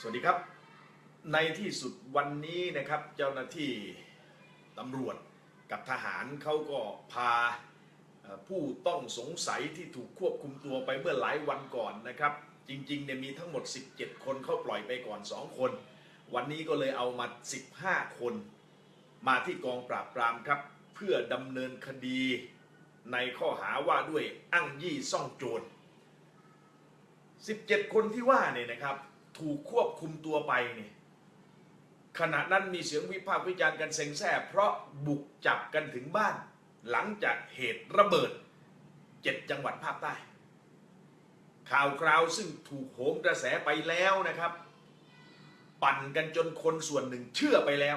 สวัสดีครับ ในที่สุดวันนี้นะครับเจ้าหน้าที่ตำรวจกับทหารเขาก็พาผู้ต้องสงสัยที่ถูกควบคุมตัวไปเมื่อหลายวันก่อนนะครับ จริงๆเนี่ยมีทั้งหมด 17 คนเขาปล่อยไปก่อน 2 คน วันนี้ก็เลยเอามา 15 คน มาที่กองปราบปรามครับ เพื่อดำเนินคดีในข้อหาว่าด้วยอ้างยี่ซ่องโจร 17 คนที่ว่าเนี่ยนะครับ ถูกควบคุมตัวไปเนี่ยขณะนั้นมีเสียงวิพากษ์วิจารณ์กันเซ็งแซ่เพราะบุกจับกันถึงบ้าน หลังจากเหตุระเบิด7จังหวัดภาคใต้ ข่าวคราวซึ่งถูกโหมกระแสไปแล้วนะครับ ปั่นกันจนคนส่วนหนึ่งเชื่อไปแล้ว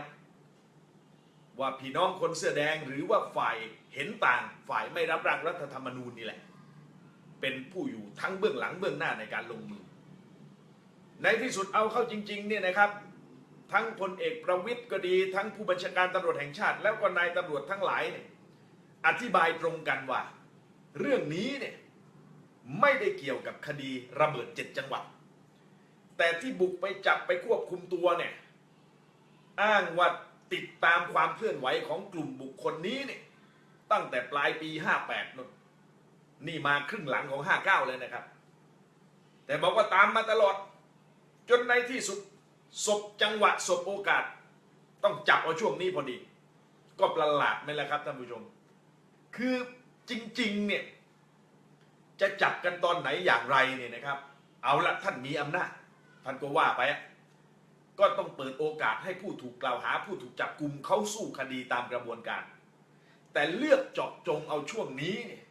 ว่าพี่น้องคนเสื้อแดงหรือว่าฝ่ายเห็นต่างฝ่ายไม่รับร่างรัฐธรรมนูญนี่แหละ เป็นผู้อยู่ทั้งเบื้องหลังเบื้องหน้าในการลงมือ ในที่สุดเอาเข้าจริงๆเนี่ยนะครับ ทั้งพลเอกประวิทย์ก็ดี ทั้งผู้บัญชาการตำรวจแห่งชาติ แล้วก็นายตำรวจทั้งหลายเนี่ยอธิบายตรงกันว่า เรื่องนี้เนี่ยไม่ได้เกี่ยวกับคดีระเบิดเจ็ดจังหวัด แต่ที่บุกไปจับไปควบคุมตัวเนี่ยอ้างว่าติดตามความเคลื่อนไหวของกลุ่มบุคคลนี้เนี่ยตั้งแต่ปลายปี 58นู่นนี่มาครึ่งหลังของ 59 เลยนะครับ แต่บอกว่าตามมาตลอด จนในที่สุดศพจังหวะศพโอกาส ต้องจับเอาช่วงนี้พอดี ก็ประหลาดไหมล่ะครับท่านผู้ชม คือจริงๆเนี่ยจะจับกันตอนไหนอย่างไรเนี่ยนะครับ เอาละท่านมีอำนาจท่านก็ว่าไปอะก็ต้องเปิดโอกาสให้ผู้ถูกกล่าวหา ผู้ถูกจับกลุ่มเขาสู้คดีตามกระบวนการ แต่เลือกเจาะจงเอาช่วงนี้เนี่ย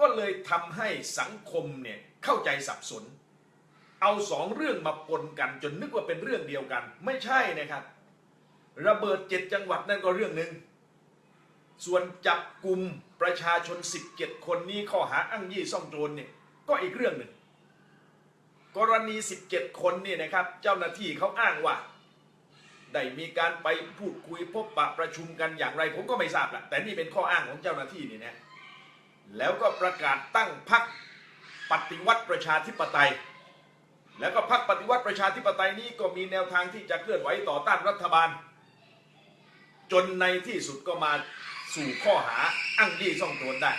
ก็เลยทำให้สังคมเนี่ยเข้าใจสับสน เอาสองเรื่องมาปนกันจนนึกว่าเป็นเรื่องเดียวกัน ไม่ใช่นะครับ ระเบิดเจ็ดจังหวัดนั่นก็เรื่องหนึ่งส่วนจับกลุ่มประชาชน 17 คนนี้ข้อหาอ้างยี่ซ่องโจรเนี่ยก็อีกเรื่องหนึ่ง กรณี 17 คนนี่นะครับ เจ้าหน้าที่เขาอ้างว่า ได้มีการไปพูดคุยพบปะประชุมกันอย่างไร ผมก็ไม่ทราบละแต่นี่เป็นข้ออ้างของเจ้าหน้าที่นี่นะแล้วก็ประกาศตั้งพรรคปฏิวัติประชาธิปไตย แล้วก็พรรคปฏิวัติประชาธิปไตยนี้ก็มีแนวทางที่จะเคลื่อนไหวต่อต้านรัฐบาล จนในที่สุดก็มาสู่ข้อหาอ้างยี่ซ่องโจรได้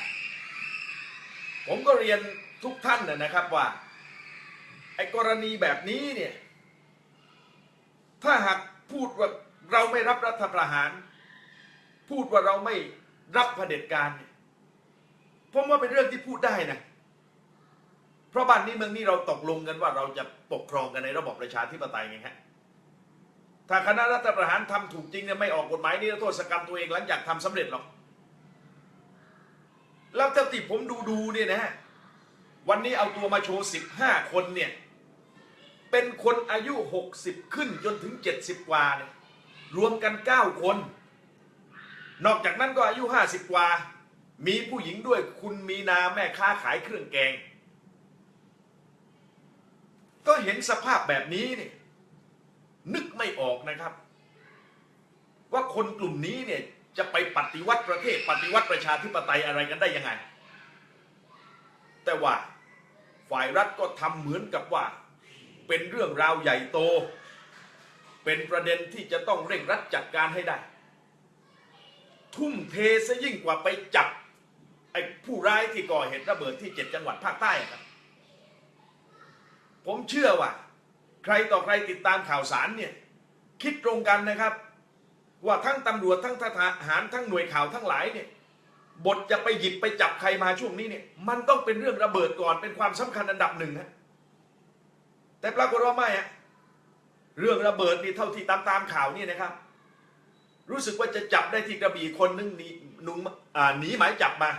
ผมก็เรียนทุกท่านนะนะครับว่าไอ้กรณีแบบนี้เนี่ยถ้าหากพูดว่าเราไม่รับรัฐประหาร พูดว่าเราไม่รับเผด็จการเนี่ยผมว่าเป็นเรื่องที่พูดได้นะ เพราะบ้านนี้เมืองนี้เราตกลงกันว่าเราจะปกครองกันในระบบประชาธิปไตยไงฮะถ้าคณะรัฐประหารทำถูกจริงเนี่ยไม่ออกกฎหมายนี่โทษกรรมตัวเองหลังจากทำสำเร็จหรอกแล้วเท่าที่ผมดูดูๆเนี่ยนะฮะวันนี้เอาตัวมาโชว์15คนเนี่ยเป็นคนอายุ 60 ขึ้นจนถึง 70 กว่าเนี่ยรวมกัน 9 คน นอกจากนั้นก็อายุ 50 กว่า มีผู้หญิงด้วยคุณมีนาแม่ค้าขายเครื่องแกง ก็เห็นสภาพแบบนี้เนี่ยนึกไม่ออกนะครับ ว่าคนกลุ่มนี้เนี่ยจะไปปฏิวัติประเทศ ปฏิวัติประชาธิปไตยอะไรกันได้ยังไง แต่ว่าฝ่ายรัฐก็ทำเหมือนกับว่า เป็นเรื่องราวใหญ่โต เป็นประเด็นที่จะต้องเร่งรัดจัดการให้ได้ ทุ่มเทซะยิ่งกว่าไปจับไอ้ผู้ร้ายที่ก่อเหตุระเบิดที่เจ็ดจังหวัดภาคใต้ครับ ผมเชื่อว่า ใครต่อใครติดตามข่าวสารเนี่ยคิดตรงกันนะครับ ว่าทั้งตำรวจทั้งทหารทั้งหน่วยข่าวทั้งหลายเนี่ยบทจะไปหยิบไปจับใครมาช่วงนี้เนี่ยมันต้องเป็นเรื่องระเบิดก่อนเป็นความสำคัญอันดับหนึ่งฮะแต่ปรากฏว่าไม่ฮะเรื่องระเบิดนี่เท่าที่ตามตามข่าวนี่นะครับ รู้สึกว่าจะจับได้ที่กระบี่คนนึงหนีหนุงอ่าหนีหมายจับมา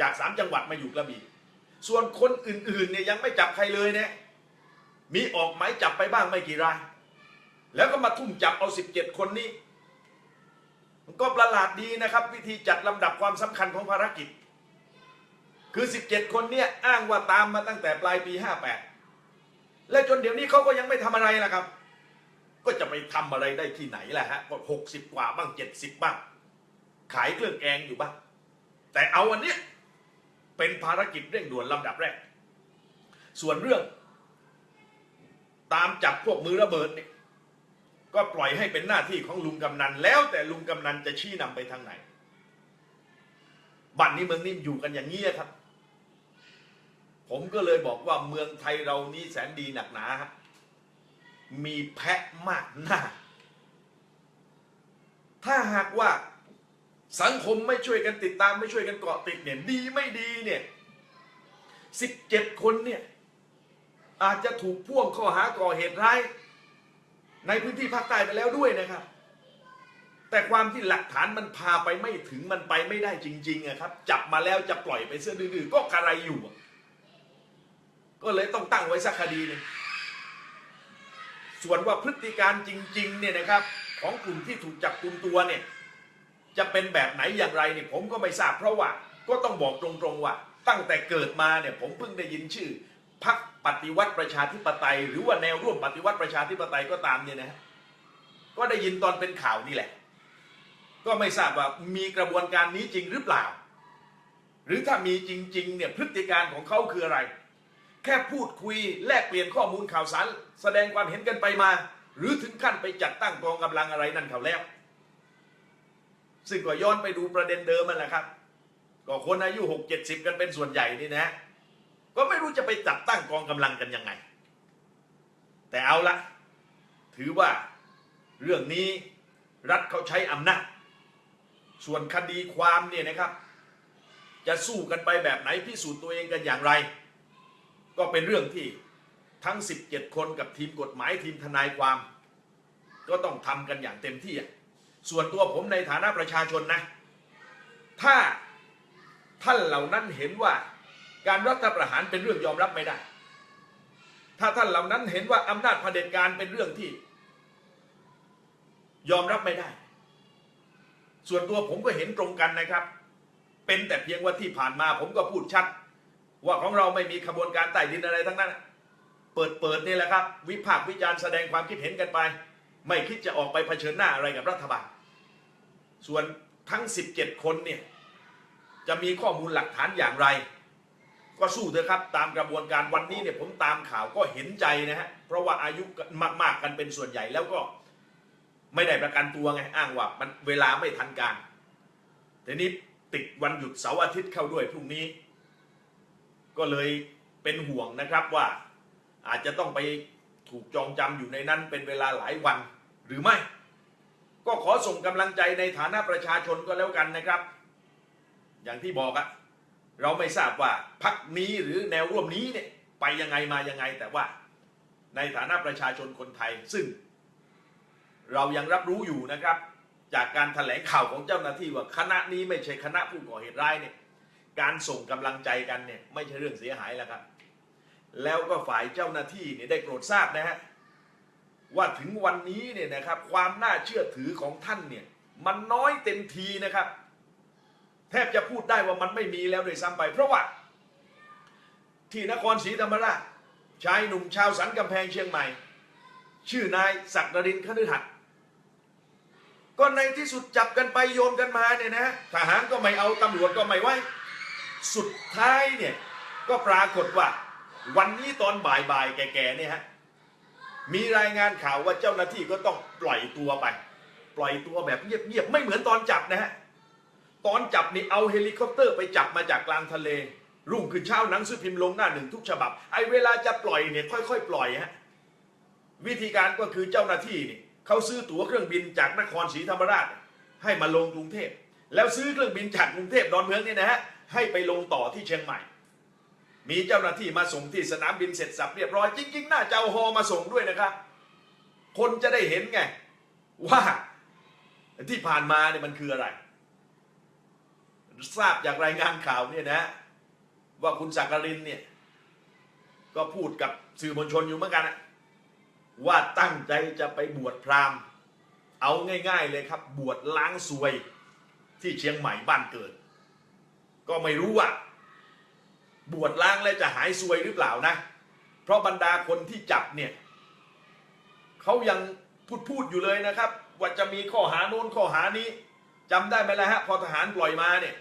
จากสามจังหวัดมาอยู่กระบี่ส่วนคนอื่นๆเนี่ยยังไม่จับใครเลยเนี่ย มีออกหมายจับไปบ้างไม่กี่ราย แล้วก็มาทุ่มจับเอา 17 คนนี้ มันก็ประหลาดดีนะครับ วิธีจัดลำดับความสำคัญของภารกิจ คือ 17 คนเนี่ยอ้างว่าตามมาตั้งแต่ปลายปี 58 และจนเดี๋ยวนี้เขาก็ยังไม่ทำอะไรล่ะครับ ก็จะไปทำอะไรได้ที่ไหนล่ะฮะก็หกสิบกว่าบ้างเจ็ดสิบบ้าง ขายเครื่องแกงอยู่บ้าง แต่เอาอันเนี้ยเป็นภารกิจเร่งด่วนลำดับแรก ส่วนเรื่อง ตามจับพวกมือระเบิดเนี่ยก็ปล่อยให้เป็นหน้าที่ของลุงกำนัน แล้วแต่ลุงกำนันจะชี้นำไปทางไหน บัดนนี้เมืองนี้อยู่กันอย่างนี้ยครับ ผมก็เลยบอกว่าเมืองไทยเรานี้แสนดีหนักหนาฮะมีแพะมากหน้า ถ้าหากว่าสังคมไม่ช่วยกันติดตามไม่ช่วยกันเกาะติดเนี่ยดีไม่ดีเนี่ยสิบเจ็ดคนเนี่ย อาจจะถูกพ่วงข้อหาก่อเหตุร้ายในพื้นที่ภาคใต้ไปแล้วด้วยนะครับ แต่ความที่หลักฐานมันพาไปไม่ถึงมันไปไม่ได้จริงๆอะครับ จับมาแล้วจะปล่อยไปเสื้อดื้อๆก็กระไรอยู่ ก็เลยต้องตั้งไว้สักคดีนึงส่วนว่าพฤติการจริงๆเนี่ยนะครับ ของกลุ่มที่ถูกจับกลุ่มตัวเนี่ยจะเป็นแบบไหนอย่างไรเนี่ยผมก็ไม่ทราบเพราะว่า ก็ต้องบอกตรงๆว่า ตั้งแต่เกิดมาเนี่ยผมเพิ่งได้ยินชื่อ พักปฏิวัติประชาธิปไตย หรือว่าแนวร่วมปฏิวัติประชาธิปไตยก็ตามเนี่ยนะฮะก็ได้ยินตอนเป็นข่าวนี่แหละ ก็ไม่ทราบว่ามีกระบวนการนี้จริงหรือเปล่า หรือถ้ามีจริงๆเนี่ยพฤติการของเขาคืออะไร แค่พูดคุยแลกเปลี่ยนข้อมูลข่าวสาร แสดงความเห็นกันไปมา หรือถึงขั้นไปจัดตั้งกองกำลังอะไรนั่นเขาแล้ว ซึ่งก็ย้อนไปดูประเด็นเดิมมันแหละครับ ก็คนอายุหกเจ็ดสิบกันเป็นส่วนใหญ่นี่นะ ก็ไม่รู้จะไปจัดตั้งกองกำลังกันยังไง แต่เอาละถือว่าเรื่องนี้รัฐเขาใช้อำนาจ ส่วนคดีความเนี่ยนะครับ จะสู้กันไปแบบไหนพิสูจน์ตัวเองกันอย่างไร ก็เป็นเรื่องที่ทั้ง 17 คนกับทีมกฎหมายทีมทนายความ ก็ต้องทำกันอย่างเต็มที่ ส่วนตัวผมในฐานะประชาชนนะ ถ้าท่านเหล่านั้นเห็นว่า การรัฐประหารเป็นเรื่องยอมรับไม่ได้ ถ้าท่านเหล่านั้นเห็นว่าอำนาจเผด็จการเป็นเรื่องที่ ยอมรับไม่ได้ ส่วนตัวผมก็เห็นตรงกันนะครับ เป็นแต่เพียงว่าที่ผ่านมาผมก็พูดชัด ว่าของเราไม่มีขบวนการใต้ดินอะไรทั้งนั้น เปิดเปิดนี่แหละครับ วิพากษ์วิจารณ์แสดงความคิดเห็นกันไป ไม่คิดจะออกไปเผชิญหน้าอะไรกับรัฐบาล ส่วนทั้ง 17 คนเนี่ยจะมีข้อมูลหลักฐานอย่างไร ก็สู้เถอะครับ ตามกระบวนการวันนี้เนี่ยผมตามข่าวก็เห็นใจนะฮะเพราะว่าอายุมากๆกันเป็นส่วนใหญ่แล้วก็ไม่ได้ประกันตัวไงอ้างว่ามันเวลาไม่ทันการทีนี้ติดวันหยุดเสาร์อาทิตย์เข้าด้วยพรุ่งนี้ ก็เลยเป็นห่วงนะครับว่าอาจจะต้องไปถูกจองจำอยู่ในนั้นเป็นเวลาหลายวันหรือไม่ ก็ขอส่งกำลังใจในฐานะประชาชนก็แล้วกันนะครับ อย่างที่บอกอะ เราไม่ทราบว่าพักนี้หรือแนวร่วมนี้เนี่ยไปยังไงมายังไง แต่ว่าในฐานะประชาชนคนไทย ซึ่ง เรายังรับรู้อยู่นะครับ จากการแถลงข่าวของเจ้าหน้าที่ว่าคณะนี้ไม่ใช่คณะผู้ก่อเหตุร้ายเนี่ยการส่งกำลังใจกันเนี่ยไม่ใช่เรื่องเสียหายแล้วครับ แล้วก็ฝ่ายเจ้าหน้าที่เนี่ยได้โปรดทราบนะฮะว่าถึงวันนี้เนี่ยนะครับความน่าเชื่อถือของท่านเนี่ยมันน้อยเต็มทีนะครับ แทบจะพูดได้ว่ามันไม่มีแล้วโดวยซ้ำไป เพราะว่า ที่นครศรีธรรมราชชายหนุ่มชาวสันกำแพงเชียงใหม่ ชื่อนายศักดรินทร์คฤหัสก็ในที่สุดจับกันไปโยนกันมาเนี่ยนะทหารก็ไม่เอาตำรวจก็ไม่ไว้ สุดท้ายเนี่ยก็ปรากฏว่า วันนี้ตอนบ่ายๆแก่ๆเนี่ยฮะมีรายงานข่าวว่าเจ้าหน้าที่ก็ต้องปล่อยตัวไป ปล่อยตัวแบบเงียบๆไม่เหมือนตอนจับนะฮะ ตอนจับนี่เอาเฮลิคอปเตอร์ไปจับมาจากกลางทะเล รุ่งขึ้นเช้าหนังสือพิมพ์ลงหน้าหนึ่งทุกฉบับ ไอ้เวลาจะปล่อยเนี่ยค่อยๆ ปล่อยฮะวิธีการก็คือเจ้าหน้าที่นี่เขาซื้อตั๋วเครื่องบินจากนครศรีธรรมราช ให้มาลงกรุงเทพ แล้วซื้อเครื่องบินจากกรุงเทพดอนเมืองเนี่ยนะฮะให้ไปลงต่อที่เชียงใหม่ มีเจ้าหน้าที่มาส่งที่สนามบินเสร็จสับเรียบร้อยจริงๆน่าจะเอาฮอมาส่งด้วยนะครับคนจะได้เห็นไงว่าที่ผ่านมาเนี่ยมันคืออะไร ทราบจากรายงานข่าวเนี่ยนะ ว่าคุณสักกรินเนี่ย ก็พูดกับสื่อมวลชนอยู่เหมือนกันว่าตั้งใจจะไปบวชพราหมณ์ เอาง่าย ๆ เลยครับ บวชล้างซวยที่เชียงใหม่บ้านเกิด ก็ไม่รู้ว่า บวชล้างแล้วจะหายซวยหรือเปล่านะ เพราะบรรดาคนที่จับเนี่ยเขายังพูดพูดอยู่เลยนะครับ ว่าจะมีข้อหาโน้นข้อหานี้จำได้ไหมล่ะฮะพอทหารปล่อยมาเนี่ย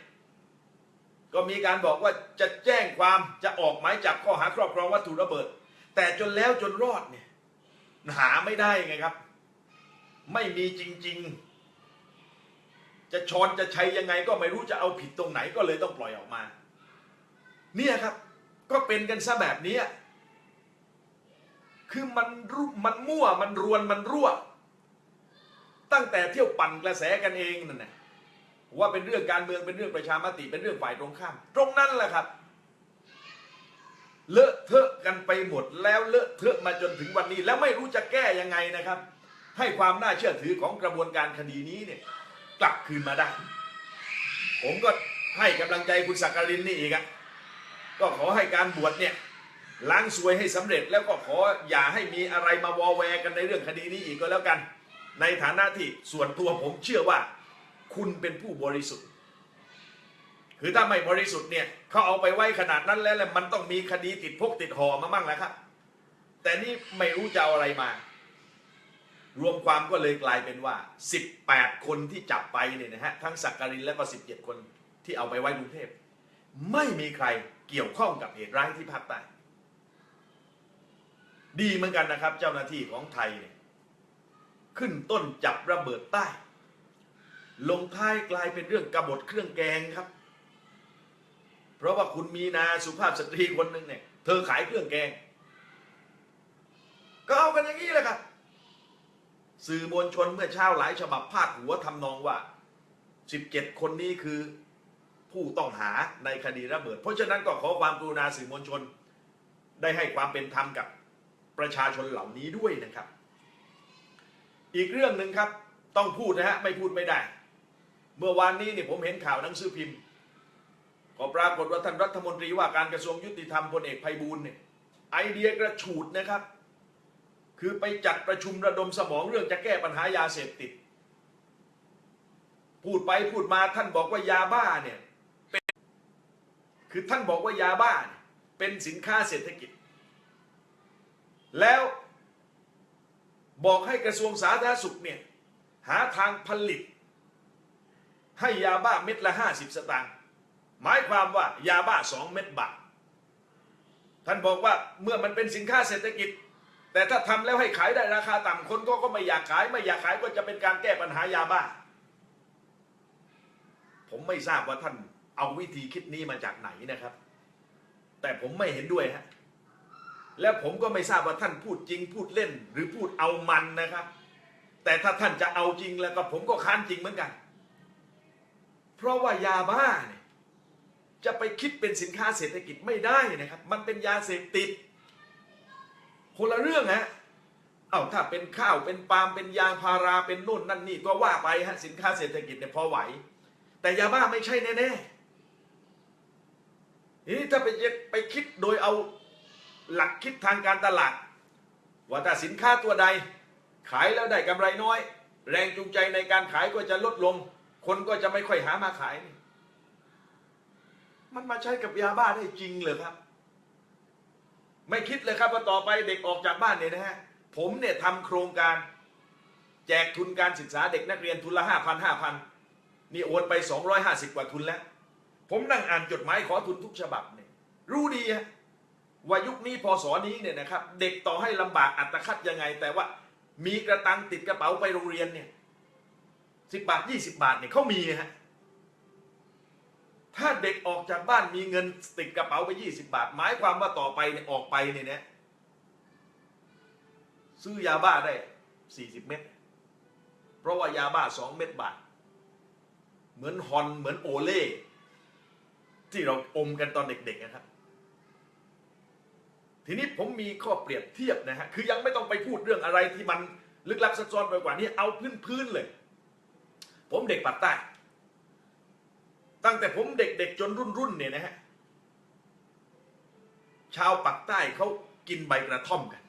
ก็มีการบอกว่าจะแจ้งความจะออกหมายจับข้อหาครอบครองวัตถุระเบิด แต่จนแล้วจนรอดเนี่ยหาไม่ได้ไงครับ ไม่มีจริง ๆ จะชอนจะใช้ยังไงก็ไม่รู้จะเอาผิดตรงไหนก็เลยต้องปล่อยออกมา เนี่ยครับ ก็เป็นกันซะแบบนี้คือมันรุมันมั่วมันรวนมันรั่ว ตั้งแต่เที่ยวปั่นกระแสกันเองนั่นแหละ ว่าเป็นเรื่องการเมืองเป็นเรื่องประชามติเป็นเรื่องฝ่ายตรงข้าม ตรงนั้นแหละครับ เลอะเทอะกันไปหมดแล้วเลอะเทอะมาจนถึงวันนี้ แล้วไม่รู้จะแก้ยังไงนะครับ ให้ความน่าเชื่อถือของกระบวนการคดีนี้เนี่ย กลับคืนมาได้ ผมก็ให้กำลังใจคุณสักการินนี่อีกอะก็ขอให้การบวชเนี่ยล้างซวยให้สำเร็จแล้วก็ขออย่าให้มีอะไรมาวอแวร์กันในเรื่องคดีนี้อีกก็แล้วกัน ในฐานะที่ส่วนตัวผมเชื่อว่า คุณเป็นผู้บริสุทธิ์ คือถ้าไม่บริสุทธิ์เนี่ยเขาเอาไปไว้ขนาดนั้นแล้วแหละมันต้องมีคดีติดพกติดห่อมามั่งแล้วครับ แต่นี่ไม่รู้จะเอาอะไรมา รวมความก็เลยกลายเป็นว่า 18 คนที่จับไปเนี่ยนะฮะทั้งสักการินแล้วก็ 17 คนที่เอาไปไว้กรุงเทพไม่มีใครเกี่ยวข้องกับเหตุร้ายที่ภาคใต้ดีเหมือนกันนะครับ เจ้าหน้าที่ของไทยเนี่ยขึ้นต้นจับระเบิดใต้ ลงท้ายกลายเป็นเรื่องกบฏเครื่องแกงครับ เพราะว่าคุณมีนาสุภาพสตรีคนหนึ่งเนี่ยเธอขายเครื่องแกง ก็เอากันอย่างนี้แหละครับ สื่อมวลชนเมื่อเช้าหลายฉบับพาดหัวทำนองว่า 17 คนนี้คือผู้ต้องหาในคดีระเบิด เพราะฉะนั้นก็ขอความกรุณาสื่อมวลชน ได้ให้ความเป็นธรรมกับประชาชนเหล่านี้ด้วยนะครับ อีกเรื่องหนึ่งครับ ต้องพูดนะฮะไม่พูดไม่ได้ เมื่อวานนี้เนี่ยผมเห็นข่าวหนังสือพิมพ์ ก็ปรากฏว่าท่านรัฐมนตรีว่าการกระทรวงยุติธรรมพลเอกไพบูลย์เนี่ยไอเดียกระฉูดนะครับ คือไปจัดประชุมระดมสมองเรื่องจะแก้ปัญหายาเสพติด พูดไปพูดมาท่านบอกว่ายาบ้าเนี่ยเป็นคือท่านบอกว่ายาบ้าเเป็นสินค้าเศรษฐกิจ แล้วบอกให้กระทรวงสาธารณสุขเนี่ยหาทางผลิต ให้ยาบ้าเม็ดละห้าสิบสตางค์หมายความว่ายาบ้าสองเม็ดบาท ท่านบอกว่าเมื่อมันเป็นสินค้าเศรษฐกิจ แต่ถ้าทำแล้วให้ขายได้ราคาต่ำคนก็ก็ไม่อยากขาย ไม่อยากขายก็จะเป็นการแก้ปัญหายาบ้า ผมไม่ทราบว่าท่านเอาวิธีคิดนี้มาจากไหนนะครับ แต่ผมไม่เห็นด้วยฮะและผมก็ไม่ทราบว่าท่านพูดจริงพูดเล่น หรือพูดเอามันนะครับ แต่ถ้าท่านจะเอาจริงแล้วก็ผมก็ค้านจริงเหมือนกัน เพราะว่ายาบ้าเนี่ยจะไปคิดเป็นสินค้าเศรษฐกิจไม่ได้นะครับ มันเป็นยาเสพติด คนละเรื่องฮะเอาถ้าเป็นข้าวเป็นปาล์มเป็นยางพาราเป็นนู่นนั่นนี่ก็ว่าไปฮะสินค้าเศรษฐกิจเนี่ยพอไหว แต่ยาบ้าไม่ใช่แน่ๆทีนี้ถ้าไปไปคิดโดยเอาหลักคิดทางการตลาด ว่าถ้าสินค้าตัวใด ขายแล้วได้กำไรน้อย แรงจูงใจในการขายก็จะลดลง คนก็จะไม่ค่อยหามาขายนี่มันมาใช้กับยาบ้าได้จริงเหรอครับ ไม่คิดเลยครับว่าต่อไปเด็กออกจากบ้านเนี่ยนะฮะผมเนี่ยทำโครงการ แจกทุนการศึกษาเด็กนักเรียนทุนละห้าพันห้าพันนี่โอนไปสองร้อยห้าสิบกว่าทุนแล้ว ผมนั่งอ่านจดหมายขอทุนทุกฉบับเนี่ยรู้ดีฮะว่ายุคนี้พศนี้เนี่ยนะครับ เด็กต่อให้ลำบากอัตคัดยังไง แต่ว่ามีกระตังติดกระเป๋าไปโรงเรียนเนี่ย สิบบาทยี่สิบาทเนี่ยเขามีฮะถ้าเด็กออกจากบ้านมีเงินติดกระเป๋าไปยี่สิบาท หมายความว่าต่อไปเนี่ยออกไปเนี่ยนะซื้อยาบ้าได้สี่สิบเม็ดเพราะว่ายาบ้าสองเม็ดบาท เหมือนฮอนเหมือนโอเล่ที่เราอมกันตอนเด็กๆนะครับ ทีนี้ผมมีข้อเปรียบเทียบนะฮะ คือยังไม่ต้องไปพูดเรื่องอะไรที่มันลึกลับซับซ้อนไปกว่านี้ เอาพื้นๆเลย ผมเด็กปักใต้ ตั้งแต่ผมเด็กๆจนรุ่นๆเนี่ยนะฮะชาวปักใต้เขากินใบกระท่อมกัน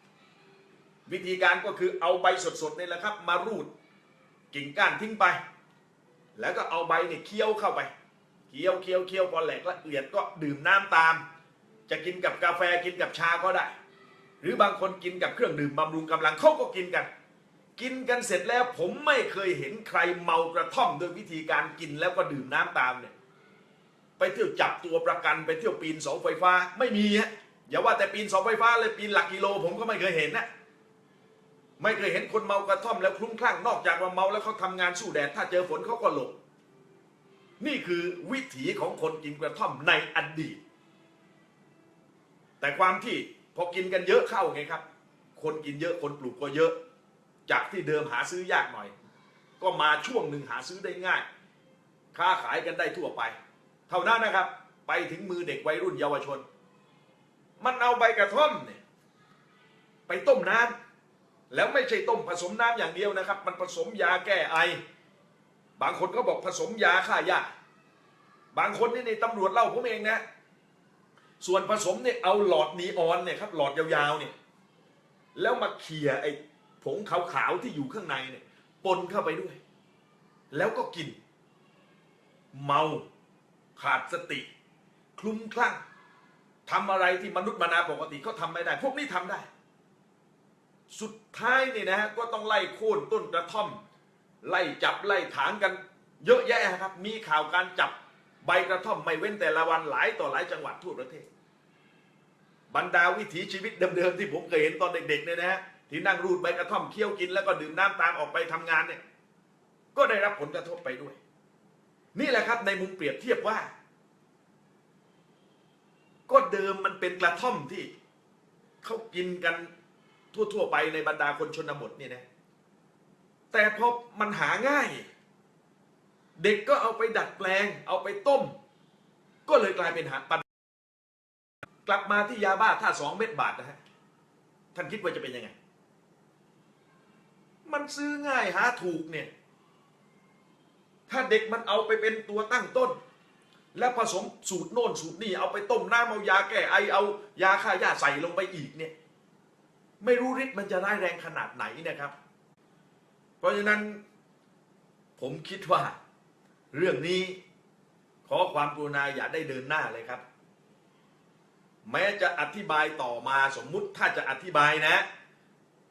วิธีการก็คือเอาใบสดๆนี่แหละครับ มารูดกิ่งก้านทิ้งไป แล้วก็เอาใบเนี่ยเคี้ยวเข้าไปเคี้ยวเคี้ยวเคี้ยวพอแหลกละเอียดก็ดื่มน้ำตาม จะกินกับกาแฟกินกับชาก็ได้ หรือบางคนกินกับเครื่องดื่มบำรุงกำลังเขาก็กินกัน กินกันเสร็จแล้วผมไม่เคยเห็นใครเมากระท่อมโดยวิธีการกินแล้วก็ดื่มน้ำตามเนี่ยไปเที่ยวจับตัวประกันไปเที่ยวปีนเสาไฟฟ้าไม่มีฮะอย่าว่าแต่ปีนเสาไฟฟ้าเลยปีนหลักกิโล ผมก็ไม่เคยเห็นนะไม่เคยเห็นคนเมากระท่อมแล้วคลุ้มคลั่งนอกจากว่าเมาแล้วเขาทำงานสู้แดดถ้าเจอฝนเขาก็หลบนี่คือวิถีของคนกินกระท่อมในอดีต แต่ความที่พอกินกันเยอะเข้าไงครับ คนกินเยอะคนปลูกก็เยอะ จากที่เดิมหาซื้อยากหน่อย ก็มาช่วงหนึ่งหาซื้อได้ง่าย ค้าขายกันได้ทั่วไป เท่านั้นนะครับ ไปถึงมือเด็กวัยรุ่นเยาวชน มันเอาใบกระท่อมเนี่ยไปต้มน้ำแล้วไม่ใช่ต้มผสมน้ำอย่างเดียวนะครับ มันผสมยาแก้ไอ บางคนก็บอกผสมยาฆ่าหญ้าบางคนนี่ในตำรวจเล่าผมเองนะ ส่วนผสมเนี่ยเอาหลอดนีออนเนี่ยครับหลอดยาวๆเนี่ยแล้วมาเขี่ยไอ้ ผงขาวๆที่อยู่ข้างในเนี่ยปนเข้าไปด้วย แล้วก็กิน เมาขาดสติ คลุ้มคลั่งทำอะไรที่มนุษย์มนาปกติเขาทำไม่ได้ พวกนี้ทำได้ สุดท้ายนี่นะฮะก็ต้องไล่โค่นต้นกระท่อม ไล่จับไล่ถางกัน เยอะแยะครับ มีข่าวการจับใบกระท่อมไม่เว้นแต่ละวันหลายต่อหลายจังหวัดทั่วประเทศ บรรดาวิถีชีวิตเดิมๆที่ผมเคยเห็นตอนเด็กๆเนี่ยนะฮะ ที่นั่งรูดใบกระท่อมเคี้ยวกินแล้วก็ดื่มน้ำตามออกไปทำงานเนี่ย ก็ได้รับผลกระทบไปด้วย นี่แหละครับในมุมเปรียบเทียบว่า ก็เดิมมันเป็นกระท่อมที่เขากินกันทั่วๆไปในบรรดาคนชนบทเนี่ยนะแต่พอมันหาง่าย เด็กก็เอาไปดัดแปลง เอาไปต้ม ก็เลยกลายเป็นหาปัญกลับมาที่ยาบ้าถ้าสองเม็ดบาทนะฮะท่านคิดว่าจะเป็นยังไง มันซื้อง่ายหาถูกเนี่ย ถ้าเด็กมันเอาไปเป็นตัวตั้งต้น แล้วผสมสูตรโน่นสูตรนี่เอาไปต้มน้ำเอายาแก้ไอเอายาฆ่าหญ้าใส่ลงไปอีกเนี่ย ไม่รู้ฤทธิ์มันจะร้แรงขนาดไหนนะครับ เพราะฉะนั้นผมคิดว่าเรื่องนี้ขอความกรุณาอย่าได้เดินหน้าเลยครับ แม้จะอธิบายต่อมาสมมุติถ้าจะอธิบายนะ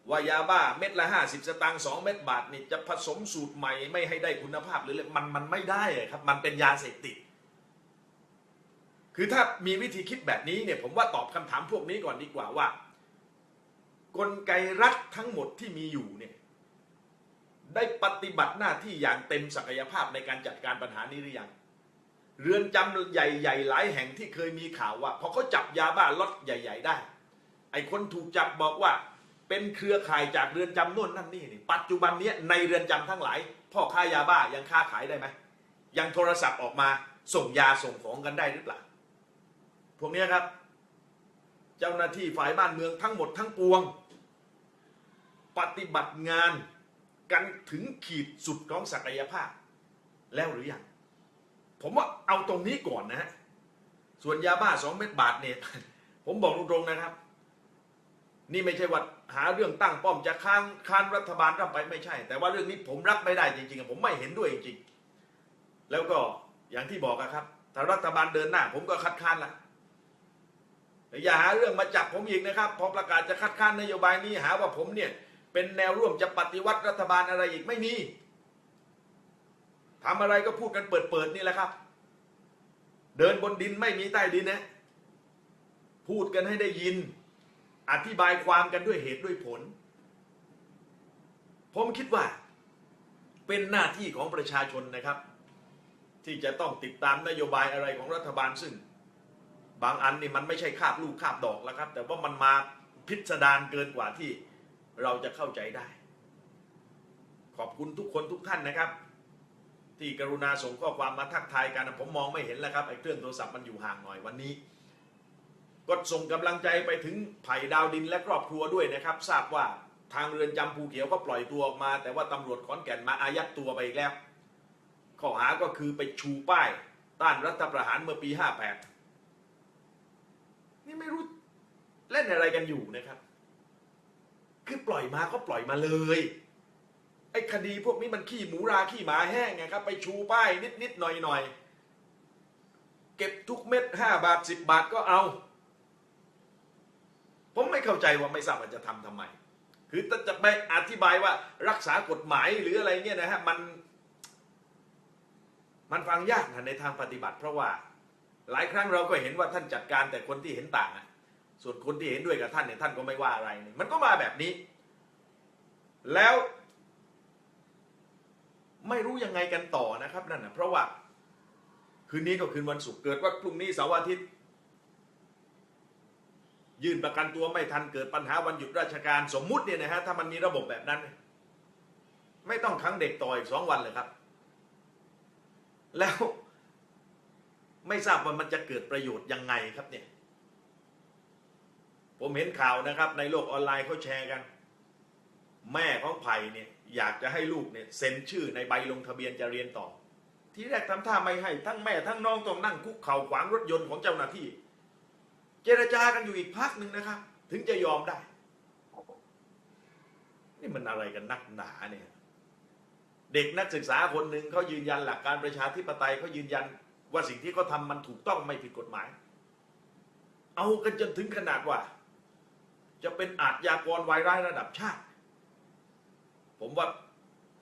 ว่ายาบ้าเม็ดละ50สตางค์2เม็ดบาทนี่จะผสมสูตรใหม่ไม่ให้ได้คุณภาพหรือมันมันไม่ได้ครับ มันเป็นยาเสพติด คือถ้ามีวิธีคิดแบบนี้เนี่ยผมว่าตอบคำถามพวกนี้ก่อนดีกว่าว่า กลไกรัฐทั้งหมดที่มีอยู่เนี่ยได้ปฏิบัติหน้าที่อย่างเต็มศักยภาพในการจัดการปัญหานี้หรือยังเรือนจำใหญ่ ๆ หลายแห่งที่เคยมีข่าวว่าพอเขาจับยาบ้าล็อตใหญ่ ๆ ได้ ไอ้คนถูกจับบอกว่า เป็นเครือข่ายจากเรือนจำโน่นนั่นนี่นี่ปัจจุบันนี้ในเรือนจำทั้งหลาย พ่อค้ายาบ้ายังค้าขายได้ไหมยังโทรศัพท์ออกมาส่งยาส่งของกันได้หรือเปล่าพวกนี้ครับ เจ้าหน้าที่ฝ่ายบ้านเมืองทั้งหมดทั้งปวง ปฏิบัติงานกันถึงขีดสุดของศักยภาพ แล้วหรือยังผมว่าเอาตรงนี้ก่อนนะฮะส่วนยาบ้าสองเม็ดบาทเนี่ย ผมบอกตรงๆนะครับ นี่ไม่ใช่ว่า หาเรื่องตั้งป้อมจะค้านค้านรัฐบาลรับไปไม่ใช่ แต่ว่าเรื่องนี้ผมรับไม่ได้จริงๆผมไม่เห็นด้วยจริงๆแล้วก็อย่างที่บอกครับถ้ารัฐบาลเดินหน้า ผมก็คัดค้านละอย่าหาเรื่องมาจับผมอีกนะครับ พอประกาศจะคัดค้านนโยบายนี้หาว่าผมเนี่ย เป็นแนวร่วมจะปฏิวัติรัฐบาลอะไรอีกไม่มีทำอะไรก็พูดกันเปิดๆนี่แหละครับ เดินบนดินไม่มีใต้ดินนะ พูดกันให้ได้ยิน อธิบายความกันด้วยเหตุด้วยผล ผมคิดว่าเป็นหน้าที่ของประชาชนนะครับ ที่จะต้องติดตามนโยบายอะไรของรัฐบาลซึ่ง บางอันนี่มันไม่ใช่คาบลูกคาบดอกแล้วครับ แต่ว่ามันมาพิสดารเกินกว่าที่เราจะเข้าใจได้ ขอบคุณทุกคนทุกท่านนะครับ ที่กรุณาส่งข้อความมาทักทายกันผมมองไม่เห็นแล้วครับไอ้เครื่องโทรศัพท์มันอยู่ห่างหน่อยวันนี้ กดส่งกำลังใจไปถึงไผ่ดาวดินและครอบครัวด้วยนะครับ ทราบว่าทางเรือนจำภูเขียวก็ปล่อยตัวออกมา แต่ว่าตำรวจขอนแก่นมาอายัดตัวไปอีกแล้ว ข้อหาก็คือไปชูป้าย ต้านรัฐประหารเมื่อปี 58 นี่ไม่รู้เล่นอะไรกันอยู่นะครับ คือปล่อยมาก็ปล่อยมาเลยไอ้คดีพวกนี้มันขี้หมูราขี้หมาแห้งไงครับ ไปชูป้ายนิดนิดๆหน่อยหน่อยๆเก็บทุกเม็ดห้าบาทสิบบาทก็เอา ผมไม่เข้าใจว่าไม่ทราบว่าจะทำทำไม คือจะไปอธิบายว่ารักษากฎหมายหรืออะไรเงี้ยนะฮะมัน มันฟังยากนะในทางปฏิบัติ เพราะว่าหลายครั้งเราก็เห็นว่าท่านจัดการแต่คนที่เห็นต่างอะส่วนคนที่เห็นด้วยกับท่านเนี่ยท่านก็ไม่ว่าอะไรเนี่ยมันก็มาแบบนี้ แล้วไม่รู้ยังไงกันต่อนะครับนั่นนะเพราะว่า คืนนี้ก็คืนวันศุกร์เกิดว่าพรุ่งนี้เสาร์อาทิตย์ ยื่นประกันตัวไม่ทันเกิดปัญหาวันหยุดราชการสมมุติเนี่ยนะฮะถ้ามันมีระบบแบบนั้น ไม่ต้องขังเด็กต่ออีกสองวันเลยครับ แล้วไม่ทราบว่ามันจะเกิดประโยชน์ยังไงครับเนี่ย ผมเห็นข่าวนะครับ ในโลกออนไลน์เขาแชร์กัน แม่ของไผ่เนี่ย อยากจะให้ลูกเนี่ยเซ็นชื่อในใบลงทะเบียนจะเรียนต่อ ที่แรกทำท่าไม่ให้ทั้งแม่ทั้งน้องต้องนั่งคุกเข่าขวางรถยนต์ของเจ้าหน้าที่ เจรจากันอยู่อีกพักหนึ่งนะครับ ถึงจะยอมได้ นี่มันอะไรกันนักหนาเนี่ย เด็กนักศึกษาคนหนึ่งเขายืนยันหลักการประชาธิปไตยเขายืนยันว่าสิ่งที่เขาทำมันถูกต้องไม่ผิดกฎหมาย เอากันจนถึงขนาดว่า จะเป็นอาชญากรวายร้ายระดับชาติ ผมว่า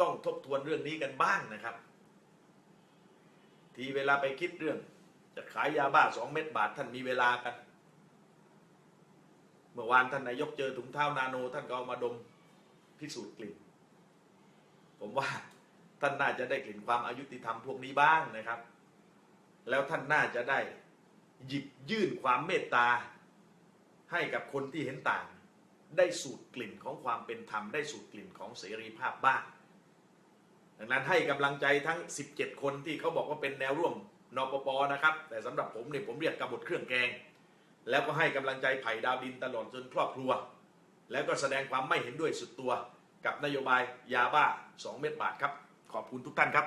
ต้องทบทวนเรื่องนี้กันบ้างนะครับ ทีเวลาไปคิดเรื่อง จะขายยาบ้าสองเม็ดบาทท่านมีเวลากัน มื่อวานท่านนายกเจอถุงเท้านาโน ท่านก็เอามาดมพิสูจน์กลิ่น ผมว่าท่านน่าจะได้กลิ่นความอายุติธรรมพวกนี้บ้างนะครับ แล้วท่านน่าจะได้หยิบยื่นความเมตตา ให้กับคนที่เห็นต่าง ได้สูดกลิ่นของความเป็นธรรม ได้สูดกลิ่นของเสรีภาพบ้าง ดังนั้นให้กำลังใจทั้ง 17 คนที่เขาบอกว่าเป็นแนวร่วมนปปนะครับ แต่สำหรับผมเนี่ยผมเรียกกบฏเครื่องแกง แล้วก็ให้กำลังใจไผ่ดาวดินตลอดจนครอบครัว แล้วก็แสดงความไม่เห็นด้วยสุดตัวกับนโยบายยาบ้า 2 เม็ดบาทครับ ขอบคุณทุกท่านครับ